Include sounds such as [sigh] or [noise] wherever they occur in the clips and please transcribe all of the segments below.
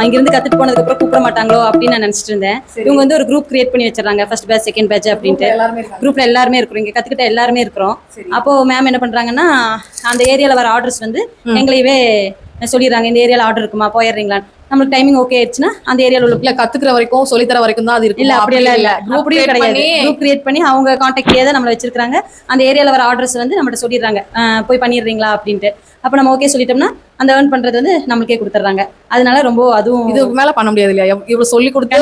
ஆமா இங்க இருந்து கத்துட்டு போனதுக்கு அப்புறம் கூப்பிட மாட்டாங்களோ அப்படின்னு நான் நினைச்சிட்டு இருந்தேன். இவங்க வந்து ஒரு குரூப் கிரியேட் பண்ணி வச்சிடறாங்க. ஃபர்ஸ்ட் பேட்ச் செகண்ட் பேட்ச் அப்படின்ட்டு. குரூப்ல எல்லாருமே இருக்கிறோம். இங்க கத்துக்கிட்ட எல்லாருமே இருக்கிறோம். அப்போ மேம் என்ன பண்றாங்கன்னா அந்த ஏரியால வர ஆர்டர்ஸ் வந்து எங்களையவே சொல்லிடுறாங்க. இந்த ஏரியால ஆர்டர் இருக்குமா? போயிடுறீங்களா நம்மளுக்கு டைமிங் ஓகே ஆயிடுச்சுன்னா அந்த ஏரியால உள்ள இல்ல கத்துக்கிற வரைக்கும் சொல்லி தர வரைக்கும் தான் அது இருக்கு இல்ல அப்படி எல்லாம் இல்ல. அப்படியும் கிடையாது. குரூப் கிரியேட் பண்ணி அவங்க கான்டாக்ட்லயே தான் நம்மள வச்சிருக்காங்க அந்த ஏரியால வர ஆர்டர்ஸ் வந்து நம்மகிட்ட சொல்லிடுறாங்க. போய் பண்ணிடுறீங்களா அப்படின்ட்டு. அப்ப நம்ம ஓகே சொல்லிட்டோம்னா அந்த ஏர்ன் பண்றது வந்து நம்மளுக்கே கொடுத்துட்றாங்க அதனால ரொம்ப அதுவும் இதுக்கு மேல பண்ண முடியாது இல்லையா? இவ்வளவு சொல்லி கொடுத்து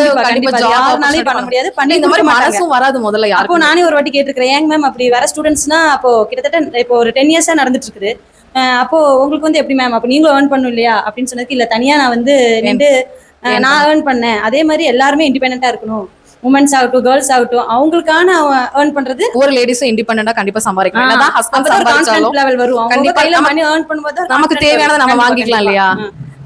பண்ண முடியாது. பண்ணி இந்த மாதிரி. மனசும் வராது முதல்ல அப்போ நானே ஒரு வாட்டி கேட்டிருக்கிறேன் ஏங்க மேம் அப்படி வர ஸ்டூடெண்ட்ஸ்னா அப்போ கிட்டத்தட்ட இப்போ ஒரு டென் இயர்ஸா நடந்துட்டு இருக்குது அப்போ உங்களுக்கு வந்து எப்படி மேம் அப்போ நீங்களும் ஏர்ன் பண்ணும் இல்லையா? அப்படின்னு சொன்னதுக்கு இல்ல தனியா நான் வந்து நின்று நான் ஏர்ன் பண்ணேன். அதே மாதிரி எல்லாருமே இண்டிபெண்டா இருக்கணும். உமன்ஸ் ஆகட்டும் கேர்ள்ஸ் ஆகட்டும் அவங்களுக்கான ஏர்ன் பண்றது ஒவ்வொரு லேடிஸும் இண்டிபெண்டா கண்டிப்பா சம்பாதிக்கலாம். என்னதான் ஹஸ்பண்ட் அப்பதான் ஒரு சம்பாதிச்சாலும் கான்ஃபிடன்ட் லெவல் வரும். அவங்க கண்டிப்பா கையில மணி ஏர்ன் பண்ணும்போது நமக்கு தேவையானதை. நம்ம வாங்கிக்கலாம். இல்லையா?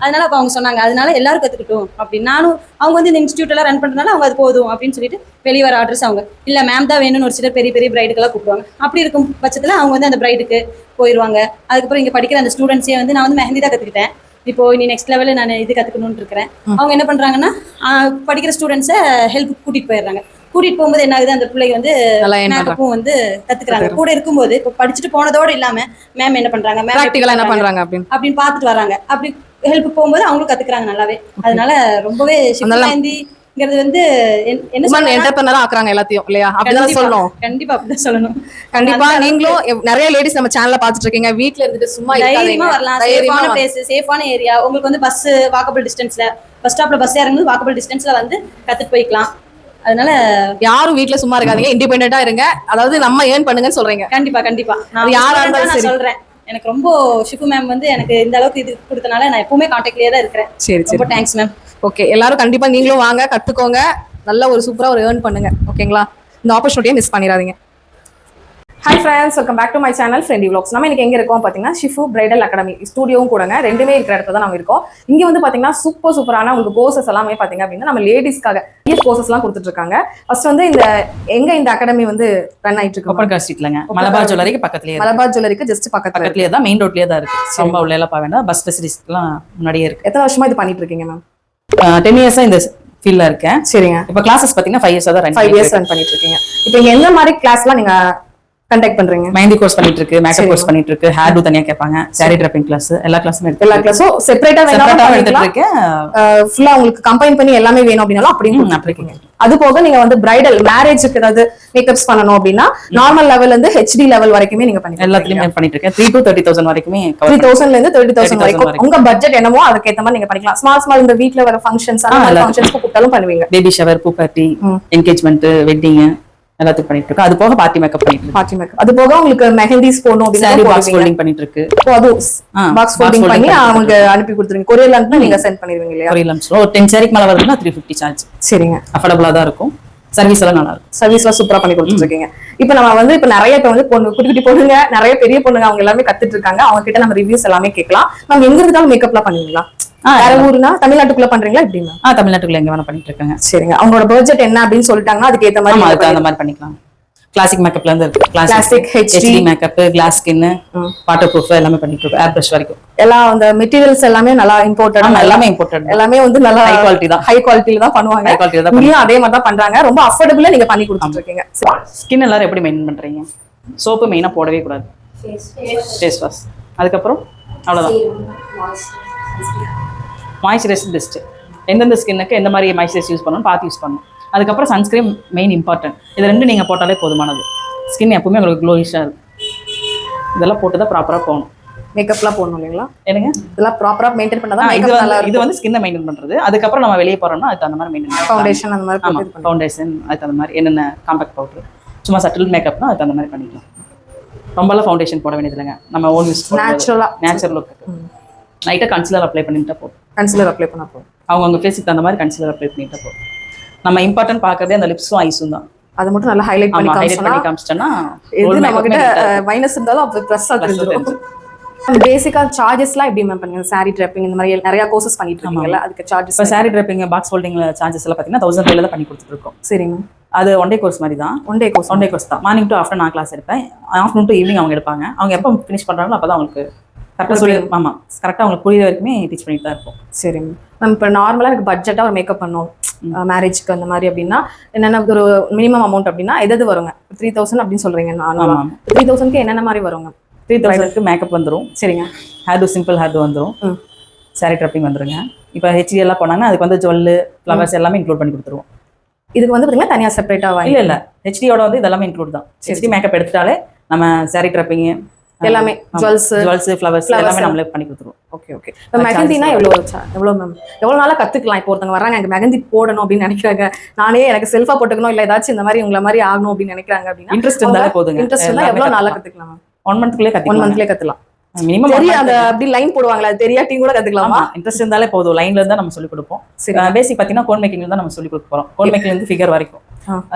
அதனால அப்ப அவங்க சொன்னாங்க அதனால எல்லாரும் கத்துக்கிட்டும். அப்படி நானும் அவங்க வந்து இந்த இன்ஸ்டியூட் எல்லாம் ரன் பண்றதுனால அவங்க அது போதும் அப்படின்னு சொல்லிட்டு வெளியே வர ஆர்டர்ஸ் அவங்க. இல்ல மேம் தான் வேணும்னு ஒரு சிலர் பெரிய பெரிய பிரைடுக்கெல்லாம் கூப்பிடுவாங்க. அப்படி இருக்கும் பட்சத்துல அவங்க வந்து அந்த பிரைடுக்கு போயிடுவாங்க அதுக்கப்புறம் இங்க படிக்கிற அந்த ஸ்டூடெண்ட்ஸே வந்து நான் வந்து மெஹந்தி தான் கத்துக்கிட்டேன். இப்போ இனி நெக்ஸ்ட் லெவலில் நான் இது கத்துக்கணும்னு இருக்கிறேன். அவங்க என்ன பண்றாங்கன்னா படிக்கிற ஸ்டூடெண்ட்ஸை ஹெல்ப் கூட்டிட்டு போயிடுறாங்க. கூட்டிட்டு போகும்போது என்ன ஆகுது? அந்த பிள்ளைங்க வந்து. மேக்கப்பும் வந்து கத்துக்கிறாங்க. கூட இருக்கும்போது இப்போ படிச்சுட்டு போனதோட இல்லாம மேம் என்ன பண்றாங்க? மேம் என்ன பண்றாங்க? அப்படின்னு. பார்த்துட்டு வராங்க. அப்படி ஹெல்ப் போகும்போது அவங்களும் கத்துக்கிறாங்க நல்லாவே. அதனால ரொம்பவே சிவ மெஹந்திங்கிறது வந்து என்- என்ன என்டர்பிரனரா ஆக்குறாங்க எல்லாத்தையும் இல்லையா? அப்படிதான் சொல்லணும். கண்டிப்பா அப்படிதான் சொல்லணும். கண்டிப்பா நீங்களும் நிறைய லேடிஸ் நம்ம சேனல்ல பாத்துட்டு இருக்கீங்க. வீட்ல இருந்துட்டு சும்மா தைரியமா வரலாம். சேஃபான. பிளேஸ் சேஃபான ஏரியா உங்களுக்கு வந்து பஸ் வாக்கபிள் டிஸ்டன்ஸ்ல பஸ் ஸ்டாப்ல பஸ் இறங்கும்போது வாக்கபிள் டிஸ்டன்ஸ்ல வந்து கத்துட்டு போய்க்கலாம். அதனால யாரும் வீட்ல சும்மா இருக்காதீங்க. இண்டிபெண்டா இருங்க. அதாவது நம்ம ஏர்ன் பண்ணுங்கன்னு சொல்றீங்க. கண்டிப்பா கண்டிப்பா. யாரா இருந்தாலும். சொல்றேன். எனக்கு ரொம்ப ஷிஃபு மேம் வந்து எனக்கு இந்த அளவுக்கு இது கொடுத்தனால நான் எப்பவுமே கான்டாக்ட்லயே தான் இருக்கிறேன். சரி சரி. தேங்க்ஸ் மேம் ஓகே எல்லாரும் கண்டிப்பா நீங்களும் வாங்க கத்துக்கோங்க. நல்ல ஒரு சூப்பரா ஒரு ஏர்ன் பண்ணுங்க. ஓகேங்களா இந்த ஆப்பர்ச்சுனிட்டியை மிஸ் பண்ணிடாதீங்க. Hi friends welcome back to my channel friendly vlogs. நம்ம இன்னைக்கு எங்க இருக்கோம் பாத்தீங்கன்னா ஷிஃபு பிரைடல் அகாடமி ஸ்டூடியோவும் கூடங்க. ரெண்டுமே இருக்கிற இடத்துல தான் நம்ம இருக்கோம். இங்க வந்து பாத்தீங்கன்னா சூப்பர் சூப்பரான உங்களுக்கு கோர்சஸ் எல்லாமே பாத்தீங்க அப்படின்னா நம்ம லேடிஸ்க்காக கோர்சஸ் எல்லாம் கொடுத்துட்டு இருக்காங்க ஃபர்ஸ்ட் வந்து இந்த எங்க இந்த அகாடமி வந்து ரன் ஆயிட்டு இருக்கு? ஸ்ட்ரீட்லங்க மலபார் ஜுவல்லரிக்கு பக்கத்துலயே. மலபார் ஜுவல்லரிக்கு ஜஸ்ட் பக்கத்துல. பக்கத்துலயே தான் மெயின் ரோட்லயே தான் இருக்கு. ரொம்ப உள்ள எல்லாம் வேண்டாம். பஸ் ஃபெசிலிட்டிஸ்லாம் முன்னாடியே இருக்கு. எத்தனை வருஷமா இது பண்ணிட்டு இருக்கீங்க மேம் டென் இயர்ஸா இந்த ஃபீல்ட்ல இருக்கேன். சரிங்க. இப்போ கிளாஸஸ் பாத்தீங்கன்னா ஃபைவ் இயர்ஸா தான் ஃபைவ் இயர்ஸ் ரன் பண்ணிட்டு இருக்கீங்க. இப்போ எந்த மாதிரி கிளாஸ்லாம் நீங்க கண்டக்ட் பண்றீங்க மெஹந்தி கோர்ஸ் பண்ணிட்டு இருக்கு மேக்கப். கோர்ஸ் பண்ணிட்டு இருக்கு ஹேர் டூ தனியா கேட்பாங்க சாரி ட்ராப்பிங் கிளாஸ் எல்லா கிளாஸுமே எடுத்து எல்லா கிளாஸும் செப்பரேட்டா வேணாலும் எடுத்துட்டு இருக்கேன் ஃபுல்லா உங்களுக்கு கம்பைன் பண்ணி எல்லாமே வேணும் அப்படின்னாலும் அப்படியும் ம், கொடுத்துட்டு அப்படி இருக்கீங்க. அது போக நீங்க வந்து பிரைடல் மேரேஜுக்கு ஏதாவது மேக்கப்ஸ் பண்ணணும் அப்படின்னா நார்மல் லெவல்ல இருந்து ஹெச்டி லெவல் வரைக்குமே நீங்க பண்ணிக்கலாம் எல்லாத்துலயுமே பண்ணிட்டு இருக்கேன் த்ரீ டு தேர்ட்டி தௌசண்ட் வரைக்குமே த்ரீ தௌசண்ட்ல இருந்து தேர்ட்டி தௌசண்ட் 30,000 வரைக்கும். உங்க பட்ஜெட் என்னமோ அதுக்கு ஏத்த மாதிரி நீங்க பண்ணிக்கலாம் ஸ்மால் ஸ்மால் இந்த வீட்ல வர ஃபங்க்ஷன்ஸ் அந்த. ஃபங்க்ஷன்ஸ்க்கு கூப்பிட்டாலும் பண்ணுவீங்க பேபி ஷவர் பூ பார்ட்டி. என்கேஜ்மெண்ட் வெட்டிங் எல்லாத்துக்கும் பண்ணிட்டு இருக்கோம் அது போக பார்ட்டி மேக்கப் பண்ணிட்டு பார்ட்டி மேக்கப் அது போக உங்களுக்கு மெஹந்திஸ் போடணும் சாரி பாக்ஸ் அப்படின்னு ஃபோல்டிங் பண்ணிட்டு இருக்கு. அது பாக்ஸ் ஃபோல்டிங் பண்ணி அவங்களுக்கு அனுப்பி கொடுத்துருவீங்க. கொரியர்ல அனுப்பி நீங்க சென்ட் பண்ணிடுவீங்க இல்லையா? ஒரு லம்ஸ் ஒரு டென் சாரிக்கு மேல வருதுன்னா த்ரீ ஃபிஃப்டி சார்ஜ் சரிங்க. அஃபோர்டபுளா தான் இருக்கும். சர்வீஸ் எல்லாம் நல்லா இருக்கும். சர்வீஸ்லாம் சூப்பரா பண்ணி கொடுத்துட்டு இருக்கீங்க இப்போ நம்ம வந்து இப்போ நிறைய இப்போ வந்து பொண்ணு குட்டி குட்டி பொண்ணுங்க நிறைய பெரிய பொண்ணுங்க அவங்க எல்லாமே கத்துட்டு இருக்காங்க. அவங்க கிட்ட நம்ம ரிவ்யூஸ் எல்லாமே கேட்கலாம். நம்ம எங்க இருந்தாலும் மேக்கப்லாம் பண்ணுவீங்களா? வேற ஊருனா தமிழ்நாட்டுக்குள்ள பண்றீங்களா எப்படி மேம் ஆ தமிழ்நாட்டுக்குள்ள எங்க வேணா பண்ணிட்டு இருக்காங்க. சரிங்க. அவங்களோட பட்ஜெட் என்ன அப்படின்னு சொல்லிட்டாங்கன்னா அதுக்கு ஏத்த மாதிரி அதுக்கு அந்த மாதிரி பண்ணிக்கலாம். கிளாசிக் மேக்கப்ல இருந்து இருக்கு. Classic, HD. HD makeup glass skin water proof எல்லாமே பண்ணிட்டு இருக்கோம் ஏர் ப்ரஷ் வரைக்கும். எல்லாம் அந்த மெட்டீரியல்ஸ் எல்லாமே நல்லா இம்போர்ட்டட் எல்லாமே இம்போர்ட்டட் எல்லாமே வந்து நல்லா High quality தான். ஹை குவாலிட்டில தான் பண்ணுவாங்க. High quality தான் இங்கேயும் அதே மாதிரி தான் பண்றாங்க. ரொம்ப அஃபோர்டபுளா நீங்க பண்ணி கொடுத்துட்டு இருக்கீங்க ஸ்கின் எல்லாரும் எப்படி மெயின்டைன் பண்றீங்க? சோப்பு மெயினா போடவே கூடாது. ஃபேஸ் வாஷ் அதுக்கப்புறம் அவ்வளவுதான். மாய்ஸ்சரைசர் பெஸ்ட் எந்தெந்த ஸ்கின்னுக்கு எந்த மாதிரி மாய்ஸ்சரைஸ் யூஸ் பண்ணணும் பார்த்து யூஸ் பண்ணணும். அதுக்கப்புறம் சன்ஸ்கிரீன் மெயின் இம்பார்ட்டன்ட் இது ரெண்டு நீங்க போட்டாலே போதுமானது. ஸ்கின் எப்பவுமே உங்களுக்கு க்ளோயிஷாக இருக்கும். இதெல்லாம் போட்டு தான் ப்ராப்பராக போகணும் மேக்கப்லாம் போடணும் இல்லைங்களா? என்னங்க? இதெல்லாம் ப்ராப்பரா மெயின்டைன் ஆ, பண்ணாதான் இது நல்லா வந்து இது வந்து ஸ்கின்னை மெயின்டைன் பண்றது. அதுக்கப்புறம் நம்ம வெளியே போறோம்னா அதுக்கு அந்த மாதிரி மெயின்டைன் ஃபவுண்டேஷன் அந்த மாதிரி ஆமா போட்டு இது பண்ணணும். ஃபவுண்டேஷன் அதுக்கு அந்த மாதிரி என்னென்ன காம்பேக்ட் பவுடர் சும்மா சட்டில் மேக்கப்னா அதுக்கு அந்த மாதிரி பண்ணிக்கலாம். ரொம்பலாம் ஃபவுண்டேஷன் போட வேண்டியது இல்லைங்க நம்ம ஓன் யூஸ் Natural-ஆ. நேச்சுரல் லுக்கு லைட்டாக கன்சிலர் அப்ளை பண்ணிட்டா போதும். கன்சிலர் அப்ளை பண்ணா போதும். அவங்க அவங்க ஃபேஸுக்கு தகுந்த மாதிரி கன்சிலர் அப்ளை பண்ணிட்டா போதும். நம்ம இம்பார்ட்டன்ட் பார்க்கறதே அந்த லிப்ஸும் ஐஸும் தான். அதை மட்டும் நல்லா ஹைலைட் பண்ணி காமிச்சிட்டோன்னா எது நம்ம கிட்ட மைனஸ் இருந்தாலும் அப்போ ப்ளஸ் தெரிஞ்சிடும் பேசிக்கா சார்ஜஸ்லாம் எப்படி மேம் பண்ணுங்க சாரி ட்ரெப்பிங் இந்த மாதிரி நிறைய கோர்சஸ் பண்ணிட்டு இருக்கீங்கல்ல அதுக்கு சார்ஜஸ் இப்போ சாரி ட்ரெப்பிங் பாக்ஸ் ஃபோல்டிங்ல சார்ஜஸ் எல்லாம் பார்த்தீங்கன்னா தௌசண்ட் தான் பண்ணி கொடுத்துட்டு இருக்கோம் சரிங்க அது ஒன் டே கோர்ஸ் மாதிரி தான். One day course one day course தான். மார்னிங் டு ஆஃப்டர் நான் கிளாஸ் எடுப்பேன். ஆஃப்டர்நூன் டு ஈவினிங் அவங்க எடுப்பாங்க. அவங்க எப்போ ஃபினிஷ் பண்ணுறாங்களோ அப்போ தான் அவங்களுக்கு கரெக்டாக சொல்லி ஆமாம் கரெக்டாக அவங்களுக்கு புரியுற வரைக்குமே டீச் பண்ணிட்டு தான் இருப்போம். சரி மேம் இப்போ நார்மலாக எனக்கு பட்ஜெட்டாக ஒரு மேக்கப் பண்ணோம் மேரேஜ்க்கு அந்த மாதிரி அப்படின்னா என்னென்ன ஒரு மினிமம் அமௌண்ட் அப்படின்னா எது வருங்க? த்ரீ தௌசண்ட் அப்படின்னு சொல்றீங்க நார்மலாக ஆமாம் த்ரீ தௌசண்ட்க்கு என்னென்ன மாதிரி வருங்க? த்ரீ தௌசண்ட்க்கு மேக்கப் வந்துடும் சரிங்க. ஹேர் சிம்பிள் ஹேர் வந்துடும் ம். சாரி ட்ரப்பிங் வந்துருங்க. இப்போ ஹெச்டி எல்லாம் போனாங்கன்னா அதுக்கு வந்து ஜுவல்லு ஃப்ளவர்ஸ் எல்லாமே இன்க்ளூட் பண்ணி கொடுத்துருவோம். இதுக்கு வந்து பார்த்தீங்கன்னா தனியாக செப்பரேட்டாக இல்ல இல்ல. ஹெச்டியோட வந்து இதெல்லாமே இன்க்ளூட் தான். ஹெச்டி மேக்கப் எடுத்துட்டாலே நம்ம சாரி ட்ரப்பிங் எல்லாமே ஜுவல்ஸ் ஜுவல்ஸ் ஃப்ளவர்ஸ். எல்லாமே நம்மளே பண்ணி கொடுத்துருவோம். ஓகே ஓகே இப்போ மெஹந்தினா எவ்வளோ எவ்வளோ மேம் எவ்வளோ நாளாக கற்றுக்கலாம் இப்போ ஒருத்தவங்க வராங்க எனக்கு மெஹந்தி போடணும் அப்படின்னு நினைக்கிறாங்க. நானே எனக்கு செல்ஃபாக போட்டுக்கணும் இல்லை ஏதாச்சும் இந்த மாதிரி உங்களை மாதிரி ஆகணும் அப்படின்னு நினைக்கிறாங்க அப்படின்னா இன்ட்ரெஸ்ட் இருந்தாலே போதுங்க. இன்ட்ரெஸ்ட் இருந்தால் எவ்வளோ நாளாக கற்றுக்கலாம் மேம் ஒன் மந்த்க்குள்ளே ஒன் கற்றுக்கலாம் மந்த்லேயே கற்றுக்கலாம் மினிமம் அந்த அப்படி லைன் போடுவாங்களா தெரியாட்டியும் கூட கற்றுக்கலாமா ஆமா இன்ட்ரெஸ்ட் இருந்தாலே போதும். லைன்ல இருந்தா நம்ம சொல்லி கொடுப்போம். பேசிக் பாத்தீங்கன்னா கோன் மேக்கிங்ல தான் நம்ம சொல்லி கொடுக்க போறோம். கோன் மேக்கிங் இருந்து ஃபிகர் வரைக்கும்.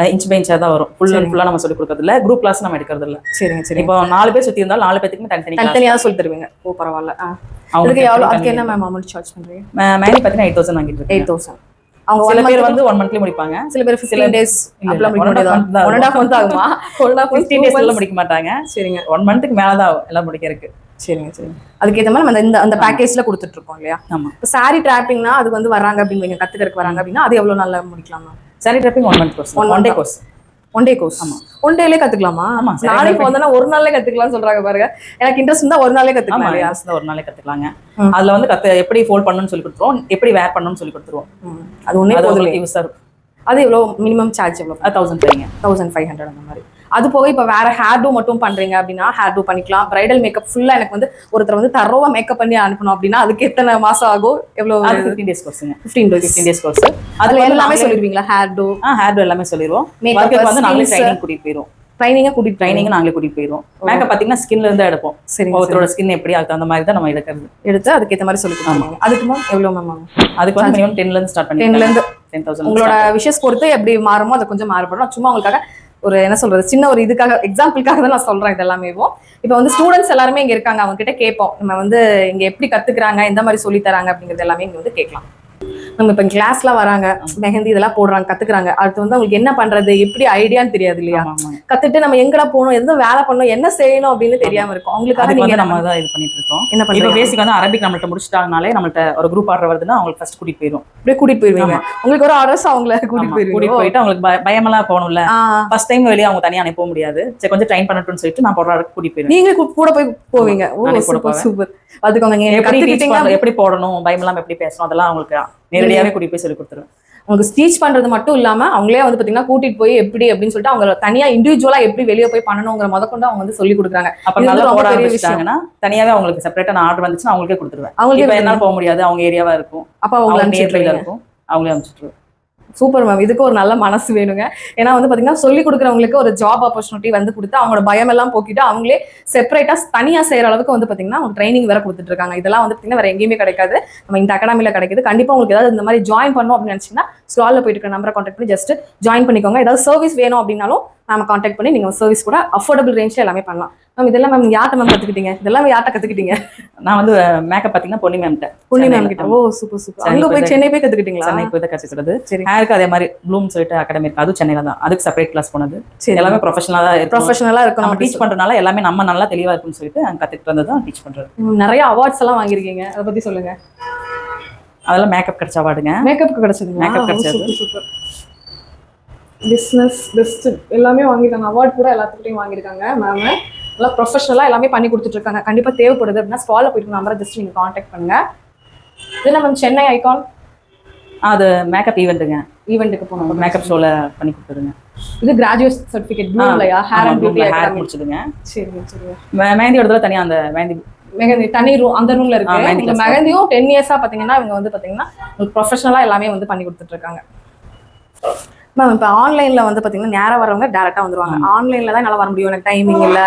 இன்ச் பை தான் வரும். ஃபுல் அண்ட் ஃபுல்லா நம்ம சொல்லி கொடுக்கறது இல்ல குரூப் கிளாஸ் நம்ம எடுக்கிறது இல்ல சரிங்க. சரி இப்போ நாலு பேர் சுத்தி இருந்தாலும் நாலு பேத்துக்குமே தனித்தனி class. தனித்தனியாக சொல்லி தருவீங்க. ஓ பரவாயில்ல. அவங்களுக்கு அதுக்கு எவ்வளோ அதுக்கு. என்ன மேம் அமௌண்ட் சார்ஜ் பண்ணுறீங்க மே- மேனி பாத்தீங்கன்னா எயிட் தௌசண்ட் வாங்கிட்டு எயிட் தௌசண்ட் அவங்க சில பேர் வந்து ஒன் மந்த்லயே முடிப்பாங்க. சில பேர் ஃபிஃப்டீன் டேஸ் அப்படிலாம் month தான் ஒன் அண்ட் ஆஃப் மந்த் ஆகுமா. ஒன் ஆஃப் ஃபிஃப்டீன் டேஸ் எல்லாம் முடிக்க மாட்டாங்க. சரிங்க. ஒன் மந்த்துக்கு மேல தான் ஆகும். எல்லாம் முடிக்கிறதுக்கு. சரிங்க சரிங்க. அதுக்கேற்ற மாதிரி நம்ம இந்த அந்த பேக்கேஜ்ல கொடுத்துட்டு இருக்கோம் இல்லையா? ஆமா. இப்போ சாரி டிராப்பிங்னா அது வந்து வராங்க அப்படின்னு கத்துக்கிறதுக்கு வராங்க அப்படின்னா அது எவ்வளவு நாள்ல முடிக்கலாமா sari draping one month course one day. Course one day course ஆமா. ஒன் டேலே கத்துக்கலாமா ஆமா, saree நானே இப்போ draping. வந்தா ஒரு நாள்ல கத்துக்கலாம்னு சொல்றாங்க பாருங்க எனக்கு இன்ட்ரெஸ்ட் இருந்தா ஒரு நாளே கத்துக்கலாம் yes, ஒரு நாளே கத்துக்கலாங்க. அதுல வந்து கத்து எப்படி ஃபோல்ட் பண்ணணும்னு சொல்லி கொடுத்துருவோம் எப்படி வேர் பண்ணணும்னு சொல்லி கொடுத்துருவோம். அது ஒண்ணே போதும் யூஸா இருக்கும் அது எவ்வளவு மினிமம் சார்ஜ் எவ்வளவு? தௌசண்ட் தரீங்க. தௌசண்ட் ஃபைவ் ஹண்ட்ரட் அந்த மாதிரி. அது போக இப்போ வேற ஹேர் டூ மட்டும் பண்றீங்க அப்படின்னா ஹேர் டூ பண்ணிக்கலாம். பிரைடல் மேக்கப் ஃபுல்லா எனக்கு வந்து ஒருத்தர் வந்து தரோவா மேக்கப் பண்ணி அனுப்பணும் அப்படின்னா அதுக்கு எத்தனை மாசம் ஆகும்? அது எவ்வளவு fifteen days கோர்ஸுங்க fifteen days fifteen days course அதுல எல்லாமே சொல்லிடுவீங்களா? ஹேர் டூ ஆ ஹேர் எல்லாமே சொல்லிடுவோம். ஒர்க்குக்கு வந்து நாங்களே. ட்ரைனிங் கூட்டிட்டு போயிடுவோம். ட்ரைனிங்கா கூட்டிட்டு ட்ரைனிங் நாங்களே கூட்டிட்டு போயிடுவோம். மேக்கப் பாத்தீங்கன்னா ஸ்கின்ல இருந்து எடுப்போம். சரிங்க ஒருத்தரோட ஸ்கின் எப்படி அதுக்கு தகுந்த மாதிரி தான் நம்ம எடுக்கிறது. எடுத்து அதுக்கேற்ற மாதிரி சொல்லி கொடுத்துருவாங்க. அதுக்கு மேம் எவ்வளோ மேம் ஆகும்? அதுக்கு வந்து மினிமம் டென்ல இருந்து ஸ்டார்ட் பண்ணி டென்ல இருந்து டென் தௌசண்ட் உங்களோட விஷஸ் பொறுத்து எப்படி மாறுமோ அது கொஞ்சம் மாறுபடும் சும்மா உங்களுக்காக ஒரு என்ன சொல்றது சின்ன ஒரு இதுக்காக எக்ஸாம்பிளுக்காக தான் நான் சொல்றேன் இது எல்லாமே இப்போ வந்து ஸ்டூடெண்ட்ஸ் எல்லாருமே இங்க இருக்காங்க அவங்க கிட்ட கேட்போம். நம்ம வந்து இங்க எப்படி கத்துக்கிறாங்க எந்த மாதிரி சொல்லி தராங்க அப்படிங்கிறது எல்லாமே இங்க வந்து கேட்கலாம். நம்ம இப்போ கிளாஸ்லாம் வராங்க மெஹந்தி இதெல்லாம் போடுறாங்க கத்துக்கிறாங்க. அடுத்து வந்து அவங்களுக்கு என்ன பண்றது? எப்படி ஐடியான்னு தெரியாது இல்லையா? கத்துட்டு நம்ம எங்கடா போகணும்? எதுவும் வேலை பண்ணணும்? என்ன செய்யணும்? அப்படின்னு தெரியாம இருக்கும். அவங்களுக்காக நீங்க நம்ம தான் இது பண்ணிட்டு இருக்கோம். என்ன பண்றீங்க? பேசிக் வந்து அரபிக் நம்மள்ட்ட முடிச்சிட்டாங்கனாலே நம்மள்ட்ட ஒரு குரூப் ஆர்டர் வருதுன்னா அவங்களுக்கு ஃபர்ஸ்ட் கூட்டிட்டு போயிடும் அப்படியே கூட்டிட்டு போயிருவீங்க. உங்களுக்கு ஒரு ஆர்டர்ஸ் அவங்கள கூட்டிட்டு கூட்டிட்டு போயிருவீங்க. போயிட்டு அவங்களுக்கு பய- பயமெல்லாம் போகணும்ல. ஃபர்ஸ்ட் டைம் வெளியே அவங்க தனியா அனுப்ப முடியாது. சரி கொஞ்சம் ட்ரைன் பண்ணட்டும்னு சொல்லிட்டு நான் போடுற கூட்டிட்டு போயிடுவேன் நீங்க கூட போய் போவீங்க. ஓ சூப்பர் அதுக்கு நீங்க எப்படி போடணும்? பயம் இல்லாம எப்படி பேசணும்? அதெல்லாம் அவங்களுக்கு நேரடியாவே கூட்டிட்டு போய் சொல்லி கொடுத்துருவேன். உங்களுக்கு ஸ்பீச் பண்றது மட்டும் இல்லாம அவங்களே வந்து பாத்தீங்கன்னா கூட்டிட்டு போய் எப்படி அப்படின்னு சொல்லிட்டு அவங்க தனியா இண்டிவிஜுவலா எப்படி வெளியே போய் பண்ணணுங்கிற முதற்கொண்டு அவங்க வந்து சொல்லி கொடுக்குறாங்க. அப்ப நல்லா போட ஆரம்பிச்சிட்டாங்கன்னா தனியாவே அவங்களுக்கு செப்பரேட்டா நான் ஆர்டர் வந்துச்சுன்னா அவங்களுக்கே கொடுத்துருவேன். அவங்களுக்கே என்னால போக முடியாது அவங்க ஏரியாவா இருக்கும். அப்ப அவங்க நியர்பைல இருக்கும். அவங்களே அனுப்பிச்சிட்டுருவேன் சூப்பர் மேம் இதுக்கு ஒரு நல்ல மனசு வேணுங்க. ஏன்னா வந்து பாத்தீங்கன்னா சொல்லி கொடுக்குறவங்களுக்கு ஒரு ஜாப் ஆப்பர்ச்சுனிட்டி வந்து கொடுத்து அவங்களோட பயம் எல்லாம் போக்கிட்டு அவங்களே செப்பரேட்டா தனியா செய்யற அளவுக்கு வந்து பாத்தீங்கன்னா அவங்க ட்ரைனிங் வேற கொடுத்துட்டு இருக்காங்க. இதெல்லாம் வந்து பாத்தீங்கன்னா வேற எங்கேயுமே கிடைக்காது. நம்ம இந்த அகாடமில கிடைக்குது. கண்டிப்பா உங்களுக்கு ஏதாவது இந்த மாதிரி ஜாயின் பண்ணணும் அப்படின்னு நினைச்சீங்கன்னா ஸ்லால்ல போயிட்டு இருக்க நம்பரை கான்டாக்ட் பண்ணி ஜஸ்ட் ஜாயின் பண்ணிக்கோங்க. ஏதாவது சர்வீஸ் வேணும் அப்படின்னாலும் நம்ம கான்டாக்ட் பண்ணி நீங்க சர்வீஸ் கூட அஃபோர்டபுள் ரேஞ்ச்ல எல்லாமே பண்ணலாம். மேம் இதெல்லாம் மேம் யார்ட்ட மேம் கத்துக்கிட்டீங்க? இதெல்லாம் யார்ட்ட கத்துக்கிட்டீங்க? நான் வந்து மேக்கப் பாத்தீங்கன்னா பொன்னி மேம்கிட்ட புண்ணி மேம் கிட்ட. ஓ சூப்பர் சூப்பர் அங்க போய் சென்னை போய் கத்துக்கிட்டீங்களா? சென்னை போய் தான் கத்துக்கிறது சரி. ஹேருக்கு அதே மாதிரி ப்ளூம் சொல்லிட்டு அகாடமி இருக்கு. அதுவும் சென்னையில தான். அதுக்கு செப்பரேட் கிளாஸ் போனது. சரி. எல்லாமே ப்ரொஃபஷனலா தான் இருக்கும். ப்ரொஃபஷனலா நம்ம டீச் பண்றதுனால எல்லாமே நம்ம நல்லா தெளிவா இருக்கும்னு சொல்லிட்டு அங்க கத்துக்கிட்டு வந்தது தான் டீச் பண்றது. ம், நிறைய அவார்ட்ஸ் எல்லாம் வாங்கியிருக்கீங்க. அதை பத்தி சொல்லுங்க. அதெல்லாம் மேக்கப் கிடைச்ச அவார்டுங்க மேக்கப் கிடைச்சதுங்களா? Makeup கிடைச்சது. சூப்பர் பிஸ்னஸ் பெஸ்ட் எல்லாமே வாங்கியிருக்காங்க. அவார்ட் கூட எல்லாத்துக்கிட்டையும் வாங்கியிருக்காங்க மேம் நல்லா ப்ரொஃபஷனலாக எல்லாமே பண்ணி கொடுத்துட்டு இருக்காங்க கண்டிப்பா தேவைப்படுது அப்படின்னா ஸ்டாலில் போயிட்டு நம்பரை ஜஸ்ட் நீங்க காண்டாக்ட் பண்ணுங்க. இதில் மேம் சென்னை ஐகான் அது மேக்கப் ஈவெண்ட்டுங்க ஈவெண்ட்டுக்கு போனோம் மேக்கப் ஷோல பண்ணி கொடுத்துருங்க இது கிராஜுவேட் சர்டிஃபிகேட் ப்ளூலையா ஹேர் அண்ட் பியூட்டி ஹேர் முடிச்சதுங்க. சரி சரி மே- மெஹந்தி இடத்துல தனியா அந்த மெஹந்தி. மெகந்தி தனி ரூம் அந்த ரூம்ல இருக்கு. மெஹந்தி இந்த. மெகந்தியும் டென் இயர்ஸா பாத்தீங்கன்னா இவங்க வந்து பாத்தீங்கன்னா உங்களுக்கு ப்ரொஃபஷனலா எல்லாமே வந்து பண்ணி கொடுத்துட்டு இருக்காங்க மேம் இப்போ ஆன்லைன்ல வந்து பாத்தீங்கன்னா நேரா வரவங்க டேரக்டா வந்துருவாங்க. ஆன்லைன்ல தான் என்னால வர முடியும். எனக்கு டைமிங் இல்ல.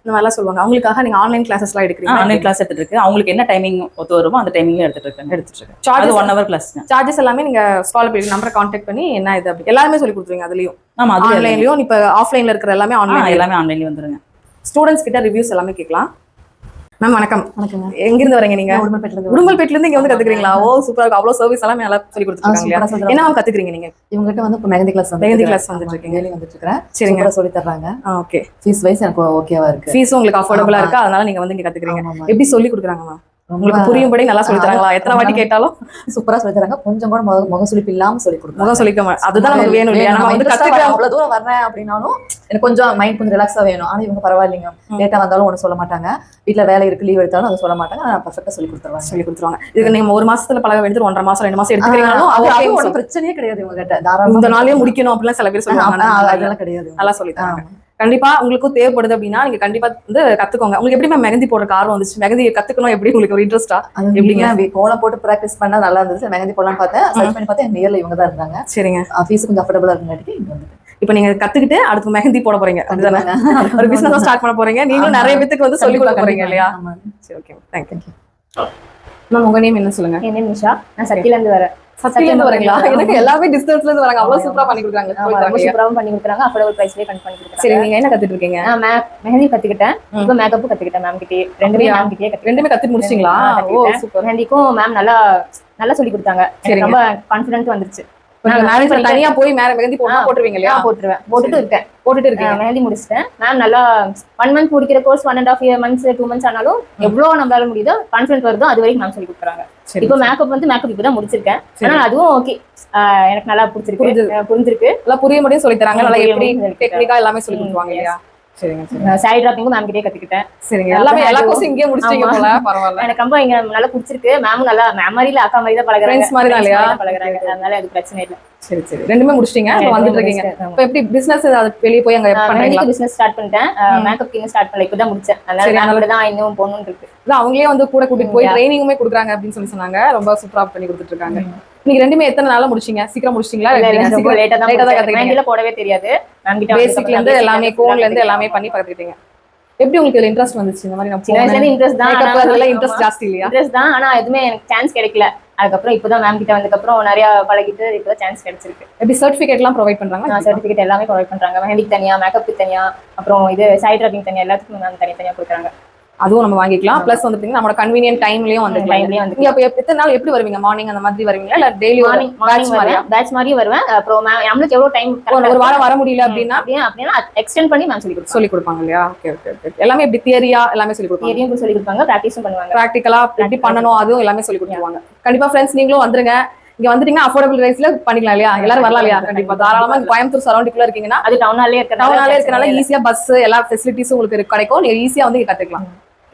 இந்த மாதிரிலாம் சொல்லுவாங்க. அவங்களுக்காக நீங்க ஆன்லைன் கிளாஸஸ்லாம் எடுக்கிறீங்க ஆன்லைன் கிளாஸ் எடுத்துட்டு இருக்கு அவங்களுக்கு என்ன டைமிங் ஒத்து வருமோ அந்த டைமிங்ல எடுத்துட்டு இருக்காங்க எடுத்துட்டு இருக்கேன். அது சார்ஜஸ் ஒன் ஹவர் கிளாஸ்ங்க சார்ஜஸ் எல்லாமே நீங்க ஸ்கால் போய் நம்பரை காண்டாக்ட் பண்ணி என்ன இது அப்படி. எல்லாமே சொல்லி கொடுத்துருவீங்க அதுலயும். ஆமா அது ஆன்லைன்லயும் இப்ப ஆஃப்லைன்ல இருக்கிற எல்லாமே ஆன்லைன் எல்லாமே ஆன்லைன்லயே வந்துருங்க. ஸ்டூடெண்ட்ஸ் கிட்ட ரிவ்யூஸ் எல்லாமே கேட்கலாம். மேம் வணக்கம். வணக்கங்க எங்க இருந்து வரீங்க நீங்க? நான் உடுமல்பேட்டில இருந்து இங்க வந்து கத்துக்கிறீங்களா? ஓ சூப்பரா இருக்கு அவ்வளவு சர்வீஸ் எல்லாம் நல்லா சொல்லி கொடுத்துருக்காங்க. என்ன கத்துக்கிறீங்க நீங்க? இவங்க கிட்ட வந்து இப்போ மெஹந்தி கிளாஸ் மெஹந்தி class வந்துட்டு இருக்கீங்க. வந்துட்டு இருக்கேன். சரிங்க. சொல்லி தர்றாங்க. ஓகே ஃபீஸ் வைஸ் எனக்கு ஓகேவா இருக்கு. ஃபீஸும் உங்களுக்கு அஃபோர்டபுளா. இருக்கா? அதனால நீங்க வந்து இங்க கத்துக்கிறீங்க. எப்படி சொல்லி கொடுக்குறாங்க மேம் உங்களுக்கு புரியும்படி நல்லா சொல்லி தராங்களா எத்தனை வாட்டி கேட்டாலும்? சூப்பரா சொல்லி தராங்க கொஞ்சம் கூட முக முகசுளிப்பு இல்லாம சொல்லி கொடுக்குறாங்க முகம் சொல்லிக்க மா- அதுதான் நமக்கு வேணும். இல்லையா? நம்ம வந்து கத்துக்கிறோம் அவ்வளவு தூரம் வர்றேன் அப்படின்னாலும் எனக்கு கொஞ்சம் மைண்ட் கொஞ்சம் ரிலாக்ஸா வேணும். ஆனா இவங்க பரவாயில்லைங்க. லேட்டா வந்தாலும் ஒன்றும் சொல்ல மாட்டாங்க. வீட்ல வேலை இருக்கு லீவ் எடுத்தாலும் அதை சொல்ல மாட்டாங்க. நான் பர்ஃபெக்டா சொல்லி கொடுத்துருவாங்க. சொல்லி கொடுத்துருவாங்க. இதுக்கு நீங்க ஒரு மாசத்துல பழக வேண்டியது ஒன்றரை மாசம் ரெண்டு மாசம் எடுத்துக்கிறீங்களும் பிரச்சனையே கிடையாது இவங்க கிட்ட இந்த தாராளமா நாளே முடிக்கணும் அப்படிலாம் சில பேர் சொல்லுவாங்க. அதெல்லாம் கிடையாது. நல்லா சொல்லி தராங்க. கண்டிப்பா உங்களுக்கும் தேவைப்படுது அப்படின்னா நீங்க கண்டிப்பா வந்து கத்துக்கோங்க. உங்களுக்கு எப்படி மேம் மெகந்தி போடுறதுக்கு ஆர்வம் வந்துச்சு? மெகந்தி கத்துக்கணும் எப்படி உங்களுக்கு? ஒரு இன்ட்ரெஸ்டா எப்படிங்க? கோலம் போட்டு ப்ராக்டிஸ் பண்ணா நல்லா இருந்துச்சு. மெஹந்தி போடலாம்னு பார்த்தேன். சர்ச் பண்ணி பார்த்தேன். நியர்ல இவங்க தான் இருந்தாங்க. சரிங்க. ஃபீஸ் கொஞ்சம் அஃபோர்டபுளா இங்க வந்துட்டேன். இப்போ நீங்க கத்துக்கிட்டு அடுத்து மெஹந்தி போட போறீங்க. ஒரு பிசினஸ் ஸ்டார்ட் பண்ண போறீங்க. நீங்களும் நிறைய பேத்துக்கு வந்து சொல்லி கொடுக்க போறீங்க இல்லையா? ஆமா. சரி ஓகே தேங்க்யூ மேம் உங்க நேம் என்ன சொல்லுங்க? என் நேம் நிஷா. நான் சத்தியில இருந்து வரேன். சத்தியில இருந்து வரீங்களா? எனக்கு எல்லாமே டிஸ்டன்ஸ்ல இருந்து வராங்க. அவ்வளவு சூப்பரா பண்ணி கொடுக்குறாங்க ரொம்ப சூப்பராவும் பண்ணி கொடுக்குறாங்க அஃபோர்டபுள் பிரைஸ்லயே பண்ணி பண்ணி சரி கொடுக்குறாங்க நீங்க என்ன கத்துட்டு இருக்கீங்க? நான் மெஹந்தி கத்துக்கிட்டேன். இப்போ மேக்கப்பும் கத்துக்கிட்டேன் மேம் கிட்டே ரெண்டுமே? மேம் கிட்டே ரெண்டுமே கத்துட்டு முடிச்சிங்களா? ஓ. சூப்பர் மெஹந்திக்கும் மேம் நல்லா நல்லா சொல்லி கொடுத்தாங்க. ரொம்ப கான்ஃபிடென்ட் வந்துருச்சு. கொஞ்சம் தனியா போய் மேல மெஹந்தி போட்டு. போட்டுருவீங்க இல்லையா? போட்டுருவேன். போட்டுட்டு இருக்கேன். போட்டுட்டு ஆ, இருக்கீங்க மெஹந்தி முடிச்சிட்டேன். மேம் நல்லா ஒன் மந்த் முடிக்கிற course one and half year months two months ஆனாலும் எவ்வளவு நம்மளால முடியுதோ கான்ஃபிடென்ட் வருதோ அது வரைக்கும் மேம் சொல்லி கொடுக்குறாங்க இப்போ மேக்கப் வந்து மேக்கப் இப்போ தான் முடிச்சிருக்கேன். சரி. ஆனால் அதுவும் ஓகே எனக்கு நல்லா பிடிச்சிருக்கு புரிஞ்சிருக்கு. நல்லா புரிய முடியும் சொல்லி தராங்க. நல்லா எப்படி டெக்னிக்கா எல்லாமே சொல்லி yes. இல்லையா? சரிங்க சரி டிராப்பிங்கும் மேம் கிட்டே கத்துக்கிட்டேன். சரிங்க. எல்லாமே எல்லா கோர்ஸும் இங்கேயே முடிச்சிட்டீங்க. போல பரவாயில்ல. எனக்கு ரொம்ப இங்க நல்லா பிடிச்சிருக்கு மேமும் நல்லா மேம் மாதிரி இல்ல அக்கா மாதிரி தான் பழகுறாங்க மாதிரி தான் இல்லையா? பழகுறாங்க. அதனால அது பிரச்சனை இல்ல. சரி சரி. ரெண்டுமே முடிச்சிட்டீங்க? இப்போ வந்துட்டு இருக்கீங்க. இப்போ எப்படி பிசினஸ் அது வெளிய போய் அங்க மெஹந்திக்கு பிசினஸ் ஸ்டார்ட் பண்ணிட்டேன். மேக்கப் இன்னும் ஸ்டார்ட் பண்ணல. இப்பதான் முடிச்சேன். அதனால மேம் தான் இன்னும் போகணும்னு இருக்கு. அவங்களே வந்து கூட கூட்டிட்டு போய் ட்ரைனிங்குமே கொடுக்குறாங்க அப்படின்னு சொல்லி சொன்னாங்க. ரொம்ப சூப்பரா பண்ணி கொடுத்துட்டு இருக்காங்க. நீங்க ரெண்டுமே எத்தனை நாளா முடிச்சீங்க? சீக்கிரம் சீக்கிரம் லேட்டா தான் லேட்டா தான் போடவே தெரியாது. பேசிக்ல இருந்து எல்லாமே கோன்ல இருந்து எல்லாமே பண்ணி பார்த்துக்கிட்டீங்க. எப்படி உங்களுக்கு இதுல இன்ட்ரெஸ்ட் வந்துச்சு? இந்த மாதிரி நான் சின்ன வயசுல இன்ட்ரெஸ்ட் தான். மேக்கப் அதெல்லாம் இன்ட்ரெஸ்ட் ஜாஸ்தி இல்லையா? இன்ட்ரெஸ்ட் தான். ஆனா எதுவுமே எனக்கு சான்ஸ் கிடைக்கல. அதுக்கப்புறம் இப்பதான் மேம் கிட்ட வந்ததுக்கப்புறம் நிறைய பழகிட்டு இப்பதான் சான்ஸ் கிடைச்சிருக்கு. எப்படி சர்டிபிகேட் எல்லாம் ப்ரொவைட் பண்றாங்க சர்டிஃபிகேட் எல்லாமே ப்ரொவைட் பண்றாங்க. மெஹந்திக்கு தனியா மேக்கப்புக்கு தனியா அப்புறம் இது சைட் டிராப்பிங் தனியா எல்லாத்துக்கும் மேம் தனித்தனியா கொடுக்குறாங்க. அதுவும் நம்ம வாங்கிக்கலாம். பிளஸ் வந்து நம்மளோட கன்வீனியன்ட் டைம்லயும் வந்து டைம்லயும் வந்து நீங்க அப்ப எத்தனை நாள் எப்படி வருவீங்க? மார்னிங் அந்த மாதிரி வருவீங்களா? இல்ல டெய்லி மார்னிங் மாதிரியா? வருவேன். பேட்ச் மாதிரியும் வருவேன். அப்புறம் மேம் நம்மளுக்கு எவ்வளவு டைம் ஒரு வாரம் வர முடியல அப்படின்னா? அப்படின்னா எக்ஸ்டெண்ட் பண்ணி மேம் சொல்லி சொல்லி கொடுப்பாங்க இல்லையா? ஓகே ஓகே ஓகே எல்லாமே எப்படி தியரியா எல்லாமே சொல்லி கொடுப்பாங்க. தியரியும் சொல்லி கொடுப்பாங்க. ப்ராக்டிஸும் பண்ணுவாங்க. ப்ராக்டிக்கலா எப்படி பண்ணணும் அதுவும் எல்லாமே சொல்லி கொடுத்துருவாங்க. கண்டிப்பா ஃப்ரெண்ட்ஸ் நீங்களும் வந்துருங்க. இங்க வந்துட்டீங்கன்னா அஃபோர்டபுள் ரைஸ்ல பண்ணிக்கலாம் இல்லையா? எல்லாரும் வரலாம் இல்லையா? கண்டிப்பா தாராளமா கோயம்புத்தூர் சரௌண்டிங்ல இருக்கீங்கன்னா அது டவுனாலே இருக்கனால ஈஸியா பஸ் எல்லா ஃபெசிலிட்டிஸும் உங்களுக்கு கிடைக்கும். நீங்க ஈஸியா வந்து கத்துக்கலாம்.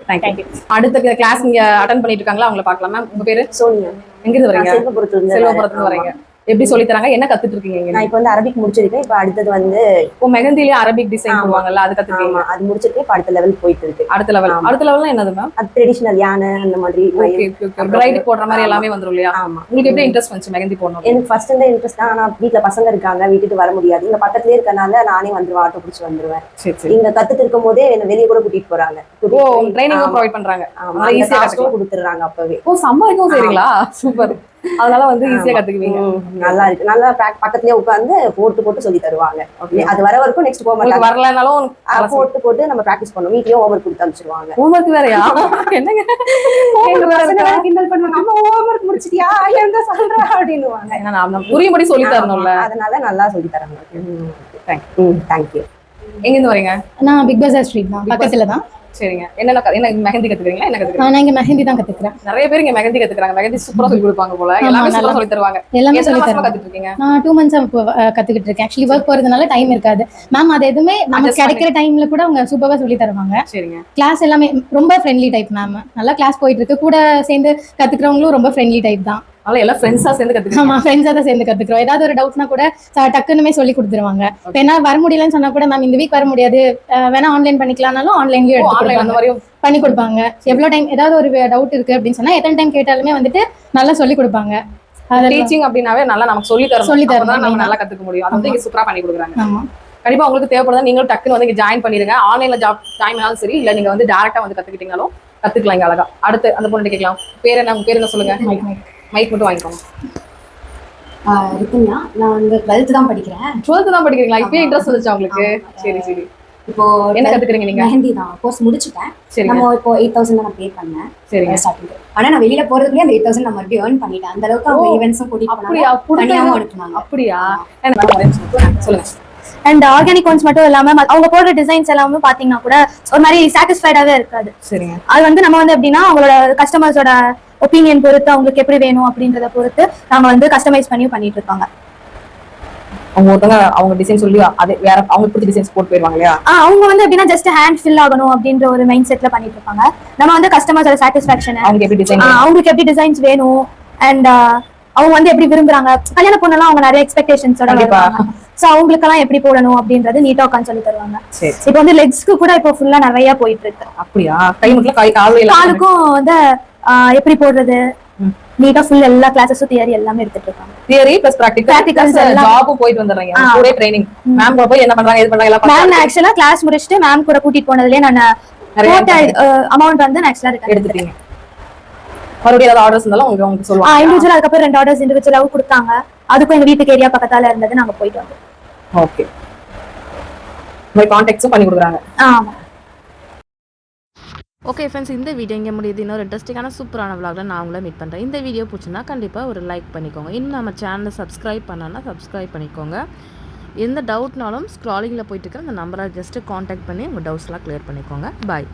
தேங்க்யூ அடுத்த கிளாஸ் நீங்க அட்டன் பண்ணிட்டு இருக்காங்களா? அவங்கள பார்க்கலாம்? மேம் உங்க பேரு? சோனியா. எங்க இருந்து வரீங்க செல்வபுரத்துல இருந்து. வரீங்க. எப்படி சொல்லி தராங்க? என்ன கத்துட்டு இருக்கீங்க நான் இப்போ வந்து அரபிக் முடிச்சிருக்கேன். இப்போ அடுத்தது வந்து இப்போ மெஹந்திலே அரபிக் டிசைன் ஆமா. போடுவாங்கல்ல அது கத்துக்கீங்க அது முடிச்சிருக்கேன். இப்போ அடுத்த லெவல் போயிட்டு இருக்கு. அடுத்த லெவல். அடுத்த லெவல்னா என்னது மேம் அது ட்ரெடிஷனல் யானை அந்த மாதிரி பிரைட் போடுற மாதிரி எல்லாமே வந்துரும் இல்லையா? ஆமா. உங்களுக்கு எப்படி இன்ட்ரெஸ்ட் வந்துச்சு மெஹந்தி போடணும் எனக்கு ஃபர்ஸ்ட் இருந்தே இன்ட்ரெஸ்ட் தான். ஆனா வீட்ல பசங்க இருக்காங்க வீட்டுக்கு வர முடியாது. இங்க பக்கத்துலயே இருக்கனால நானே வந்துருவேன் ஆட்டோ பிடிச்சி வந்துருவேன். இங்க கத்துட்டு இருக்கும் போதே என்ன வெளியே கூட கூட்டிட்டு போறாங்க. ஓ ட்ரைனிங் ப்ரொவைட் பண்றாங்க. ஆமா, ஈஸியா கொடுத்துறாங்க அப்பவே. ஓ சம்மருக்கும் செய்றீங்களா? சூப்பர். அதனால வந்து ஈஸியா. கத்துக்குவீங்க. நல்லா இருக்கு. நல்லா பக்கத்துலயே உட்காந்து போட்டு போட்டு சொல்லி தருவாங்க. அது வர வரைக்கும் நெக்ஸ்ட் போக மாட்டாங்க வரலனாலும் போட்டு போட்டு நம்ம பிராக்டிஸ் பண்ணுவோம். வீட்லயும் ஹோம்ஒர்க் கொடுத்து அனுப்பிச்சிருவாங்க. ஹோம்ஒர்க் வேறயா? [laughs] என்னங்க? கிண்டல் பண்ணுவாங்க. அம்மா ஹோம்ஒர்க் முடிச்சிட்டியா? எங்க சொல்ற? அப்படின்னுவாங்க. நான் புரியும்படி சொல்லி தரணும்ல. அதனால நல்லா சொல்லி தராங்க தேங்க்யூ எங்க இருந்து வரீங்க? நான் பிக் பஜார் ஸ்ட்ரீட் தான். பக்கத்துல தான். சரிங்க. என்னென்ன என்ன மெஹந்தி கத்துக்கிறீங்களா? என்ன கத்துக்கிறீங்க? நான் இங்க மெஹந்தி தான் கத்துக்கிறேன். நிறைய பேர் இங்க மெஹந்தி கத்துக்கிறாங்க. மெஹந்தி சூப்பரா சொல்லி கொடுப்பாங்க போல. எல்லாமே நல்லா. சொல்லி தருவாங்க. எல்லாமே சொல்லி தரேன் கத்துட்டு இருக்கீங்க நான் டூ மந்த்ஸ் இப்போ அஹ், கத்துக்கிட்டு இருக்கேன். ஆக்சுவலி ஒர்க் போறதுனால டைம் இருக்காது. மேம் அது எதுவுமே நமக்கு கிடைக்கிற டைம்ல கூட அவங்க சூப்பரா சொல்லி தருவாங்க. சரிங்க. கிளாஸ் எல்லாமே ரொம்ப ஃப்ரெண்ட்லி டைப் மேம் நல்லா கிளாஸ் போயிட்டு இருக்கு. கூட சேர்ந்து கத்துக்கிறவங்களும் ரொம்ப ஃப்ரெண்ட்லி டைப் தான். அதனால எல்லாம் ஃப்ரெண்ட்ஸா சேர்ந்து கத்துக்கிறீங்க ஆமா ஃப்ரெண்ட்ஸாக தான் சேர்ந்து கத்துக்கிறோம். ஏதாவது ஒரு டவுட்னா கூட டக்குன்னுமே சொல்லி கொடுத்துருவாங்க. இப்போ என்ன வர முடியலன்னு சொன்னா கூட மேம் இந்த வீக் வர முடியாது. வேணா ஆன்லைன் பண்ணிக்கலாம்னாலும் ஆன்லைன்லயும் எடுத்து ஆன்லைன் அந்த மாதிரியும். பண்ணி கொடுப்பாங்க. எவ்வளவு டைம் ஏதாவது ஒரு டவுட் இருக்கு அப்படின்னு சொன்னா எத்தனை டைம் கேட்டாலுமே வந்துட்டு நல்லா சொல்லி கொடுப்பாங்க. டீச்சிங் அப்படின்னாவே நல்லா நமக்கு சொல்லி தரணும். சொல்லி அப்பதான் நம்ம. நல்லா கத்துக்க முடியும். அது வந்து இங்க சூப்பரா பண்ணி கொடுக்குறாங்க. ஆமா. கண்டிப்பா உங்களுக்கு தேவைப்படுதா நீங்களும் டக்குன்னு வந்து ஜாயின் பண்ணிடுங்க ஆன்லைன்ல ஜாப் ஜாயின் பண்ணாலும் சரி இல்ல நீங்க வந்து டேரக்டா வந்து கத்துக்கிட்டீங்களும் கத்துக்கலாம் இங்க அழகா. அடுத்து அந்த பொண்ணு கேட்கலாம். பேர் என்ன? பேர் என்ன சொல்லுங்க? மைக் மட்டும் வாங்கிக்கோங்க. இருக்குன்னா நான் வந்து டுவெல்த் தான் படிக்கிறேன். டுவெல்த் தான் படிக்கிறீங்களா? இப்பயே இன்ட்ரெஸ்ட் வந்துச்சா உங்களுக்கு? சரி சரி. இப்போ என்ன கத்துக்கிறீங்க நீங்க? மெஹந்தி தான். கோர்ஸ் முடிச்சுட்டேன். சரிங்க. நம்ம இப்போ எயிட் தௌசண்ட் நான் பே பண்ணேன். சரிங்க. ஸ்டார்டிங் ஆனா நான் வெளியில போறதுக்குள்ளே அந்த எயிட் தௌசண்ட் நான் மறுபடியும் ஏர்ன் பண்ணிட்டேன். அந்த அளவுக்கு அவங்க ஈவெண்ட்ஸும் கூட்டிட்டு அப்படியா? போனாங்க தனியாவும் அனுப்புனாங்க அப்படியா? எனக்கு ஒரே நிமிஷம் சொல்லுங்க. அண்ட் ஆர்கானிக் ஒன்ஸ் மட்டும் இல்லாம அவங்க போடுற டிசைன்ஸ் எல்லாமே பாத்தீங்கன்னா கூட ஒரு மாதிரி சாட்டிஸ்ஃபைடாவே இருக்காது. சரிங்க. அது வந்து நம்ம வந்து எப்படின்னா அவங்களோட கஸ்டமர்ஸோட ஒப்பீனியன் பொறுத்து அவங்களுக்கு எப்படி வேணும் அப்படின்றத பொறுத்து நாம வந்து கஸ்டமைஸ் பண்ணி பண்ணிட்டு இருப்பாங்க அவங்க ஒருத்தவங்க அவங்க டிசைன் சொல்லி அது வேற அவங்களுக்கு பிடிச்ச டிசைன்ஸ் போட்டு போயிருவாங்க இல்லையா? அவங்க வந்து எப்படின்னா ஜஸ்ட் ஹேண்ட் ஃபில் ஆகணும் அப்படின்ற ஒரு மைண்ட் செட்ல பண்ணிட்டு இருப்பாங்க. நம்ம வந்து கஸ்டமர்ஸோட சாட்டிஸ்ஃபேக்ஷன் அவங்க எப்படி டிசைன் அவங்களுக்கு எப்படி டிசைன்ஸ் வேணும்? அண்ட் அவங்க வந்து எப்படி விரும்புறாங்க? கல்யாண பொண்ணெல்லாம் அவங்க நிறைய எக்ஸ்பெக்டேஷன்ஸோட கண்டிப்பா. சோ அவங்களுக்கெல்லாம் எப்படி போடணும் அப்படின்றது நீட்டா உட்காந்து சொல்லி தருவாங்க. இப்போ வந்து லெக்ஸ்க்கு கூட இப்போ ஃபுல்லா நிறைய போயிட்டு இருக்கு. அப்படியா? கை மட்டும் எல்லாம் காலுக்கும் வந்து எப்படி போடுறது. நீட்டா ஃபுல் எல்லா கிளாஸஸும் தியரி எல்லாமே எடுத்துட்டு இருக்காங்க. தியரி பிளஸ் பிராக்டிகல் எல்லாம். ஜாபும் போயிட்டு வந்துடுறீங்க. ஆ. ஒரே ட்ரைனிங் மேம் கூட போய் என்ன பண்றாங்க எது பண்றாங்க எல்லாம் மேம் ஆக்சுவலா கிளாஸ் முடிச்சுட்டு மேம் கூட கூட்டிட்டு போனதுலயே நான் போட்ட அமௌண்ட் வந்து நான் ஆக்சுவலா எடுத்துட்டீங்க. மறுபடியும் ஏதாவது ஆர்டர்ஸ் இருந்தாலும் அவங்க உங்களுக்கு சொல்லுவாங்க இண்டிவிஜுவல் அதுக்கப்புறம் ரெண்டு ஆர்டர்ஸ் இண்டிவிஜுவலாவும் கொடுத்தாங்க. அதுக்கும் எங்க வீட்டுக்கு ஏரியா பக்கத்தால இருந்தது நாங்க போயிட்டு வந்தோம். ஓகே மாதிரி கான்டாக்ட்ஸும் பண்ணி கொடுக்குறாங்க. ஆமா. ஓகே ஃப்ரெண்ட்ஸ் இந்த வீடியோ இங்கே முடியுது. இன்னொரு இன்ட்ரெஸ்டிங்கான சூப்பரான விளாகில் நான் உங்களை மீட் பண்ணுறேன் இந்த வீடியோ பிடிச்சிருந்தா கண்டிப்பாக ஒரு லைக் பண்ணிக்கோங்க. இன்னும் நம்ம சேனலை சப்ஸ்கிரைப் பண்ணனா சப்ஸ்கிரைப் பண்ணிக்கோங்க. எந்த டவுட்னாலும் ஸ்க்ராலிங்கில் போயிட்டு இருக்கிற அந்த நம்பரை ஜஸ்ட்டு காண்டாக்ட் பண்ணி உங்கள் டவுட்ஸ்லாம் க்ளியர் பண்ணிக்கோங்க. பாய்